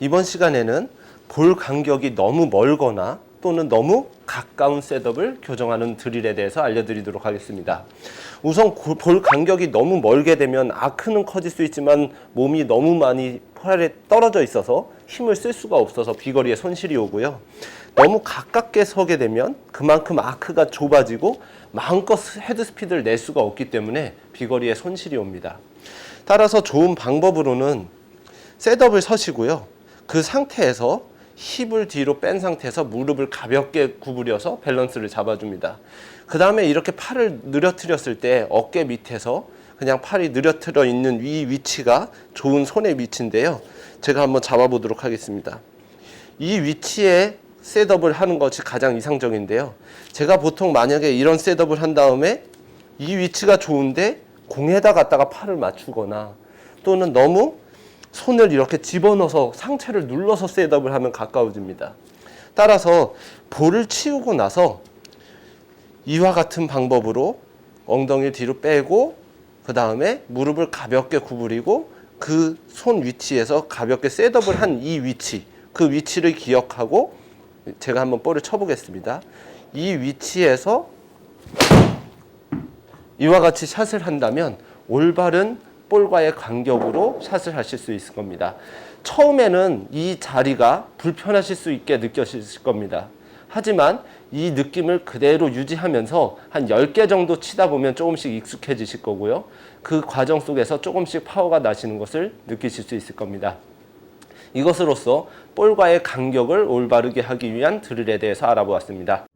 이번 시간에는 볼 간격이 너무 멀거나 또는 너무 가까운 셋업을 교정하는 드릴에 대해서 알려드리도록 하겠습니다. 우선 고- 볼 간격이 너무 멀게 되면 아크는 커질 수 있지만 몸이 너무 많이 팔에 떨어져 있어서 힘을 쓸 수가 없어서 비거리에 손실이 오고요. 너무 가깝게 서게 되면 그만큼 아크가 좁아지고 마음껏 헤드 스피드를 낼 수가 없기 때문에 비거리에 손실이 옵니다. 따라서 좋은 방법으로는 셋업을 서시고요. 그 상태에서 힙을 뒤로 뺀 상태에서 무릎을 가볍게 구부려서 밸런스를 잡아줍니다. 그 다음에 이렇게 팔을 늘어뜨렸을 때 어깨 밑에서 그냥 팔이 늘어뜨려 있는 이 위치가 좋은 손의 위치인데요. 제가 한번 잡아보도록 하겠습니다. 이 위치에 셋업을 하는 것이 가장 이상적인데요. 제가 보통 만약에 이런 셋업을 한 다음에 이 위치가 좋은데 공에다 갖다가 팔을 맞추거나 또는 너무 손을 이렇게 집어넣어서 상체를 눌러서 셋업을 하면 가까워집니다. 따라서 볼을 치우고 나서 이와 같은 방법으로 엉덩이를 뒤로 빼고 그 다음에 무릎을 가볍게 구부리고 그 손 위치에서 가볍게 셋업을 한 이 위치 그 위치를 기억하고 제가 한번 볼을 쳐보겠습니다. 이 위치에서 이와 같이 샷을 한다면 올바른 볼과의 간격으로 샷을 하실 수 있을 겁니다. 처음에는 이 자리가 불편하실 수 있게 느껴지실 겁니다. 하지만 이 느낌을 그대로 유지하면서 한 10개 정도 치다 보면 조금씩 익숙해지실 거고요. 그 과정 속에서 조금씩 파워가 나시는 것을 느끼실 수 있을 겁니다. 이것으로써 볼과의 간격을 올바르게 하기 위한 드릴에 대해서 알아보았습니다.